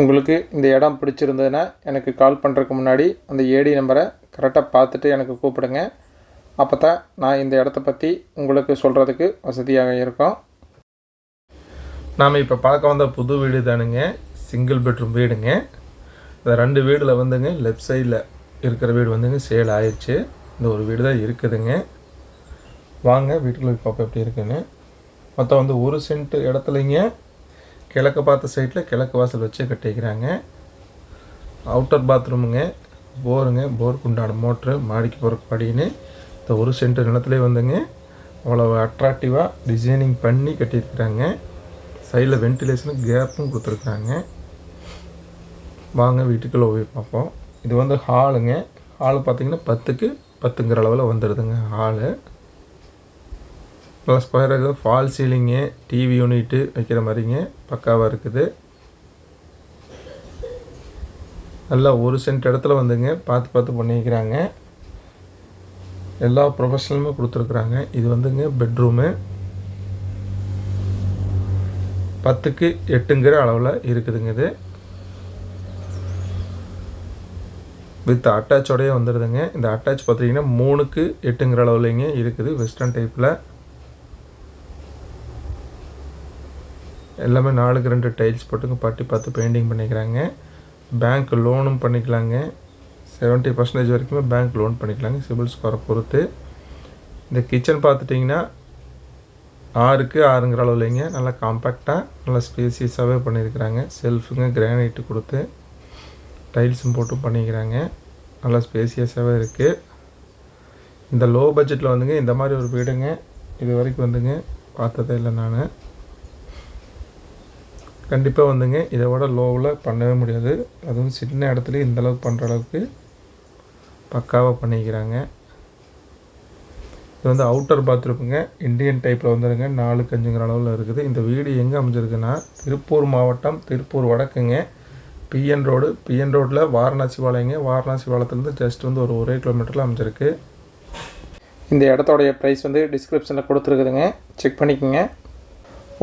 உங்களுக்கு இந்த இடம் பிடிச்சிருந்ததுன்னா எனக்கு கால் பண்ணுறதுக்கு முன்னாடி அந்த ஏடி நம்பரை கரெக்டாக பார்த்துட்டு எனக்கு கூப்பிடுங்க. அப்போ தான் நான் இந்த இடத்த பற்றி உங்களுக்கு சொல்கிறதுக்கு வசதியாக இருக்கும். நாம் இப்போ பார்க்க வந்த புது வீடு தானுங்க. சிங்கிள் பெட்ரூம் வீடுங்க. இந்த ரெண்டு வீடில் வந்துங்க லெஃப்ட் சைடில் இருக்கிற வீடு வந்துங்க சேல் ஆயிடுச்சு. இந்த ஒரு வீடு தான் இருக்குதுங்க. வாங்க வீட்டுக்குள்ளே பார்ப்போம் எப்படி இருக்குன்னு. மொத்தம் வந்து ஒரு சென்ட் இடத்துலைங்க. கிழக்கு பார்த்த சைட்டில் கிழக்கு வாசல் வச்சு கட்டிக்கிறாங்க. அவுட்டர் பாத்ரூமுங்க போருங்க போருக்கு உண்டான மோட்ரு மாடிக்கு போகிறக்கு படின்னு இந்த ஒரு சென்ட் நிலத்துலேயே வந்துங்க. அவ்வளோ அட்ராக்டிவாக டிசைனிங் பண்ணி கட்டியிருக்கிறாங்க. சைடில் வென்டிலேஷனுக்கு கேப்பும் கொடுத்துருக்குறாங்க வாங்க வீட்டுக்குள்ளே போய் பார்ப்போம். இது வந்து ஹாலுங்க ஹால் பார்த்தீங்கன்னா பத்துக்கு பத்துங்கிற அளவில் வந்துடுதுங்க ஹாலு நல்லா ஸ்கொயராக ஃபால் சீலிங்கு டிவி யூனிட்டு வைக்கிற மாதிரிங்க பக்காவாக இருக்குது. நல்லா ஒரு சென்ட் இடத்துல வந்துங்க பார்த்து பார்த்து பண்ணிக்கிறாங்க. எல்லா ப்ரொஃபஷனலுமே கொடுத்துருக்குறாங்க. இது வந்துங்க பெட்ரூமு பத்துக்கு எட்டுங்கிற அளவில் இருக்குதுங்க இது. வித் அட்டாச்சோடையே வந்துடுதுங்க இந்த அட்டாச் பார்த்தீங்கன்னா மூணுக்கு எட்டுங்கிற அளவுலேங்க இருக்குது வெஸ்டர்ன் டைப்பில் எல்லாமே நாலுக்கு ரெண்டு டைல்ஸ் போட்டுங்க பட்டி பார்த்து பெயிண்டிங் பண்ணிக்கிறாங்க. பேங்க் லோனும் பண்ணிக்கலாங்க. செவன்ட்டி பர்சன்டேஜ் வரைக்குமே பேங்க் லோன் பண்ணிக்கலாங்க சிபில் ஸ்கோரை பொறுத்து. இந்த கிச்சன் பார்த்துட்டிங்கன்னா ஆறுக்கு ஆறுங்கிற அளவு இல்லைங்க நல்லா காம்பேக்டாக நல்லா ஸ்பேசியஸாகவே பண்ணியிருக்கிறாங்க. செல்ஃபுங்க கிரானைட்டு கொடுத்து டைல்ஸும் போட்டு பண்ணிக்கிறாங்க. நல்லா ஸ்பேசியஸாகவே இருக்குது இந்த லோ பட்ஜெட்டில் வந்துங்க இந்த மாதிரி ஒரு வீடுங்க. இது வரைக்கும் வந்துங்க பார்த்ததே இல்லை நான். கண்டிப்பாக வந்துங்க. இதை விட லோவில் பண்ணவே முடியாது. அதுவும் சின்ன இடத்துல இந்தளவுக்கு பண்ணுற அளவுக்கு பக்காவாக பண்ணிக்கிறாங்க. இது வந்து அவுட்டர் பாத்ரூமுங்க இந்தியன் டைப்பில் வந்துடுங்க நாலு கஞ்சுங்கிற அளவில் இருக்குது. இந்த வீடு எங்கே அமைஞ்சிருக்குன்னா திருப்பூர் மாவட்டம் திருப்பூர் வடக்குங்க. பிஎன் ரோடு பிஎன் ரோட்டில் வாரணாசி பாளையங்க வாரணாசி பாலத்துலேருந்து ஜஸ்ட் வந்து ஒரு ஒரே கிலோமீட்டரில் அமைஞ்சிருக்கு. இந்த இடத்தோடைய ப்ரைஸ் வந்து டிஸ்கிரிப்ஷனில் கொடுத்துருக்குதுங்க. செக் பண்ணிக்கோங்க.